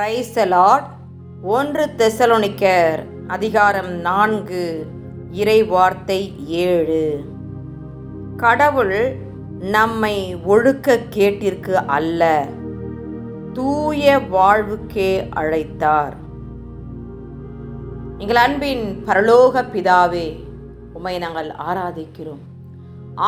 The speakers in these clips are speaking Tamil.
Price Lord. ஒன்று தெசலோனிக்கர் அதிகாரம் நான்கு இறை வார்த்தை ஏழு. கடவுள் நம்மை ஒழுக்க கேட்டிற்கு அல்ல தூய வாழ்வுக்கே அழைத்தார். எங்கள் அன்பின் பரலோக பிதாவே உமை நாங்கள் ஆராதிக்கிறோம்.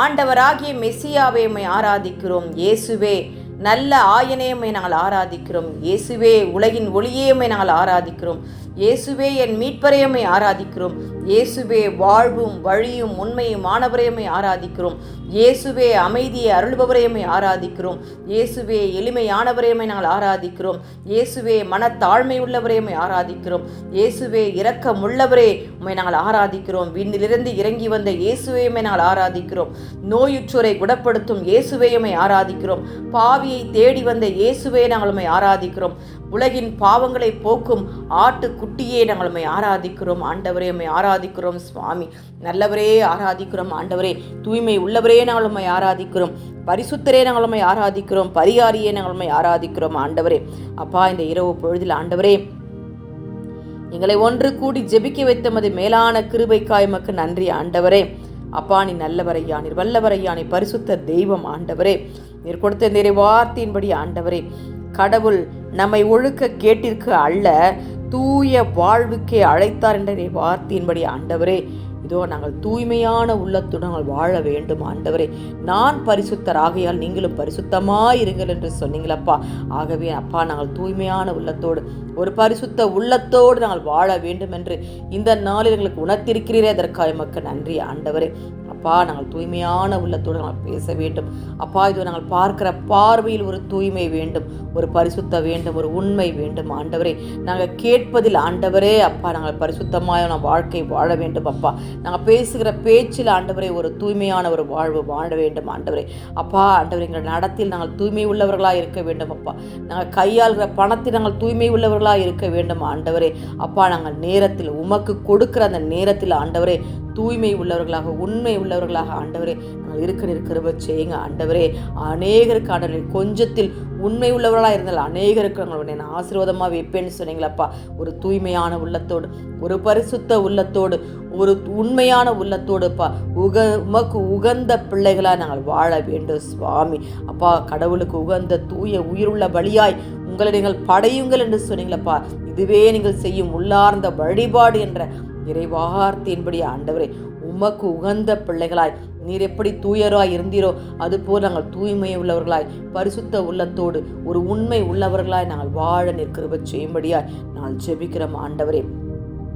ஆண்டவராகிய மெஸ்ஸியாவே உமை ஆராதிக்கிறோம். இயேசுவே நல்ல ஆயனையுமே நாங்கள் ஆராதிக்கிறோம். இயேசுவே உலகின் ஒளியையுமே நாங்கள் ஆராதிக்கிறோம். இயேசுவே என் மீட்பரையுமே ஆராதிக்கிறோம். இயேசுவே வாழ்வும் வழியும் உண்மையும் மாணவரையமை ஆராதிக்கிறோம். இயேசுவே அமைதியை அருள்பவரையுமே ஆராதிக்கிறோம். இயேசுவே எளிமையானவரையமை நாங்கள் ஆராதிக்கிறோம். இயேசுவே மனத்தாழ்மை உள்ளவரையுமே ஆராதிக்கிறோம். இயேசுவே இரக்கமுள்ளவரே உண்மை நாங்கள் ஆராதிக்கிறோம். விண்ணிலிருந்து இறங்கி வந்த இயேசுவையுமே நாங்கள் ஆராதிக்கிறோம். நோயுற்றோரை குணப்படுத்தும் இயேசுவையுமை ஆராதிக்கிறோம். பாவியை தேடி வந்த இயேசுவே நாங்கள் உம்மை ஆராதிக்கிறோம். உலகின் பாவங்களை போக்கும் ஆட்டு குட்டியே நாங்கள் ஆராதிக்கிறோம். ஆண்டவரையுமே ஆரா ஆராதிக்கிறோம் சுவாமி. நல்லவரே ஆராதிக்கிறோம் ஆண்டவரே. தூய்மை உள்ளவரே நாங்கள் உண்மை ஆராதிக்கிறோம். பரிசுத்தரே நாங்கள் உண்மை ஆராதிக்கிறோம். பரிகாரியே நாங்கள் உண்மை ஆராதிக்கிறோம் ஆண்டவரே. அப்பா இந்த இரவு பொழுதில் ஆண்டவரே எங்களை ஒன்று கூடி ஜெபிக்க வைத்த மது மேலான கிருபைக்காய் மக்கு நன்றி ஆண்டவரே. அப்பா நீ நல்லவரையா நீர் வல்லவரையா நீ பரிசுத்த தெய்வம் ஆண்டவரே. நீர் கொடுத்த இந்த வார்த்தையின்படி ஆண்டவரே. கடவுள் நம்மை ஒழுக்க கேட்டிற்கு அல்ல தூய வாழ்வுக்கே அழைத்தார் என்ற வார்த்தையின்படி ஆண்டவரே இதோ நாங்கள் தூய்மையான உள்ளத்துடன் நாங்கள் வாழ வேண்டும் ஆண்டவரே. நான் பரிசுத்தர் ஆகையால் நீங்களும் பரிசுத்தமாக இருங்கள் என்று சொன்னீங்களப்பா ஆகவே அப்பா நாங்கள் தூய்மையான உள்ளத்தோடு ஒரு பரிசுத்த உள்ளத்தோடு நாங்கள் வாழ வேண்டும் என்று இந்த நாளில் எங்களுக்கு உணர்த்திருக்கிறீரே. அதற்காக மக்கள் நன்றி ஆண்டவரே. அப்பா நாங்கள் தூய்மையான உள்ளத்தோடு நாங்கள் பேச வேண்டும். அப்பா இது நாங்கள் பார்க்கிற பார்வையில் ஒரு தூய்மை வேண்டும் ஒரு பரிசுத்த வேண்டும் ஒரு உண்மை வேண்டும். ஆண்டவரே நாங்கள் கேட்பதில் ஆண்டவரே அப்பா நாங்கள் பரிசுத்தமான வாழ்க்கை வாழ வேண்டும் அப்பா. நாங்கள் பேசுகிற பேச்சில் ஆண்டவரே ஒரு தூய்மையான ஒரு வாழ்வு வாழ வேண்டும் ஆண்டவரே. அப்பா ஆண்டவரே எங்கள் நடத்தில் நாங்கள் தூய்மை உள்ளவர்களாக இருக்க வேண்டும் அப்பா. நாங்கள் கையாளுகிற பணத்தில் நாங்கள் தூய்மை உள்ளவர்களாக இருக்க வேண்டும் ஆண்டவரே. அப்பா நாங்கள் நேரத்தில் உமக்கு கொடுக்கிற அந்த நேரத்தில் ஆண்டவரே தூய்மை உள்ளவர்களாக உண்மை உள்ளவர்களாக ஆண்டவரே நாங்கள் இருக்க நிற்கிறவ செய்யுங்க. ஆண்டவரே அநேகருக்கு ஆண்டவரே கொஞ்சத்தில் உண்மை உள்ளவர்களாக இருந்தால் அநேகருக்கு நாங்கள் நான் ஆசீர்வாதமாக வைப்பேன்னு சொன்னீங்களப்பா. ஒரு தூய்மையான உள்ளத்தோடு ஒரு பரிசுத்த உள்ளத்தோடு ஒரு உண்மையான உள்ளத்தோடுப்பா. உக உமக்கு உகந்த பிள்ளைகளாக நாங்கள் வாழ வேண்டும் சுவாமி. அப்பா கடவுளுக்கு உகந்த தூய உயிருள்ள வழியாய் உங்களை நீங்கள் படையுங்கள் என்று சொன்னீங்களப்பா. இதுவே நீங்கள் செய்யும் உள்ளார்ந்த வழிபாடு என்ற இறைவார்த்தையின்படி ஆண்டவரே உமக்கு உகந்த பிள்ளைகளாய் நீர் எப்படி தூயராய் இருந்தீரோ அதுபோல் நாங்கள் தூய்மை உள்ளவர்களாய் பரிசுத்த உள்ளத்தோடு ஒரு உண்மை உள்ளவர்களாய் நாங்கள் வாழ நிற்கிறவ செய்யும்படியாய் நாங்கள் ஜெபிக்கிறோம் ஆண்டவரே.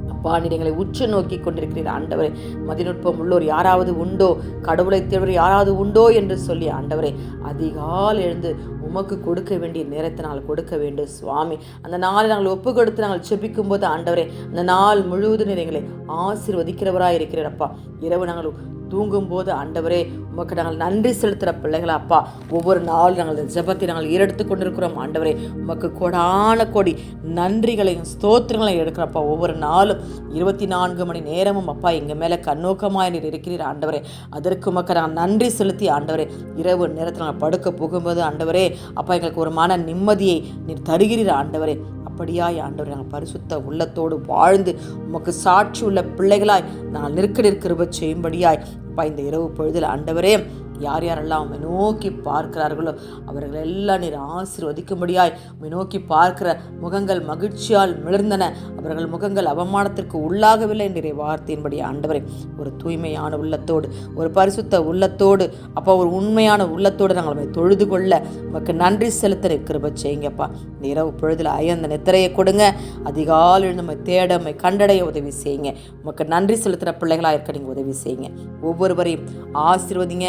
அப்பா நீர் எங்களை உற்று நோக்கி கொண்டிருக்கிறீர் ஆண்டவரே. மதிநுட்பம் உள்ளோர் யாராவது உண்டோ கடவுளை தேவர் யாராவது உண்டோ என்று சொல்லி ஆண்டவரே அதிகால் எழுந்து உமக்கு கொடுக்க வேண்டிய நேரத்தை நாங்கள் கொடுக்க வேண்டும் சுவாமி. அந்த நாளை நாங்கள் ஒப்பு கொடுத்து நாங்கள் செபிக்கும் போது ஆண்டவரே அந்த நாள் முழுவதும் எங்களை ஆசீர்வதிக்கிறவராக இருக்கிறப்பா இரவு நாங்கள் தூங்கும்போது ஆண்டவரே உமக்கு நாங்கள் நன்றி செலுத்துகிற பிள்ளைகளா அப்பா. ஒவ்வொரு நாளும் நாங்கள் ஜபத்தை ஜெபத்தை நாங்கள் ஈரெடுத்து கொண்டிருக்கிறோம். ஆண்டவரே உமக்கு கொடான கொடி நன்றிகளையும் ஸ்தோத்திரங்களையும் எடுக்கிறப்பா. ஒவ்வொரு நாளும் இருபத்தி நான்கு மணி நேரமும் அப்பா எங்கள் மேலே கண்ணோக்கமாக நீர் இருக்கிறீர் ஆண்டவரே. அதற்கு உமக்கு நாங்கள் நன்றி செலுத்தி ஆண்டவரே இரவு நேரத்தில் நாங்கள் படுக்க போகும்போது ஆண்டவரே அப்பா எங்களுக்கு ஒரு மன நிம்மதியை நீர் தருகிறீர் ஆண்டவரே. அப்படியாய் ஆண்டவர் நாங்கள் பரிசுத்த உள்ளத்தோடு வாழ்ந்து உமக்கு சாட்சி உள்ள பிள்ளைகளாய் நாங்கள் நிற்க நிற்கிறவ செய்யும்படியாய் அப்பா இந்த இரவு பொழுதில் ஆண்டவரே யார் யாரெல்லாம் உண்மை நோக்கி பார்க்கிறார்களோ அவர்கள் எல்லாம் நீர் ஆசிர்வதிக்கும்படியாய் உண்மை நோக்கி பார்க்கிற முகங்கள் மகிழ்ச்சியால் மிளர்ந்தன. அவர்கள் முகங்கள் அவமானத்திற்கு உள்ளாகவில்லை என்ற வார்த்தையின்படி ஆண்டவரை ஒரு தூய்மையான உள்ளத்தோடு ஒரு பரிசுத்த உள்ளத்தோடு அப்போ ஒரு உண்மையான உள்ளத்தோடு நாங்கள் உண்மை தொழுது கொள்ள உமக்கு நன்றி செலுத்த கிருப செய்யுங்கப்பா. இந்த இரவு பொழுதில் அயர்ந்த நித்திரையை கொடுங்க. அதிகாலையில் நம்மை தேட கண்டடைய உதவி செய்யுங்க. உமக்கு நன்றி செலுத்துகிற பிள்ளைகளாக இருக்க நீங்கள் உதவி செய்யுங்க. ஒவ்வொருவரையும் ஆசிர்வதிங்க.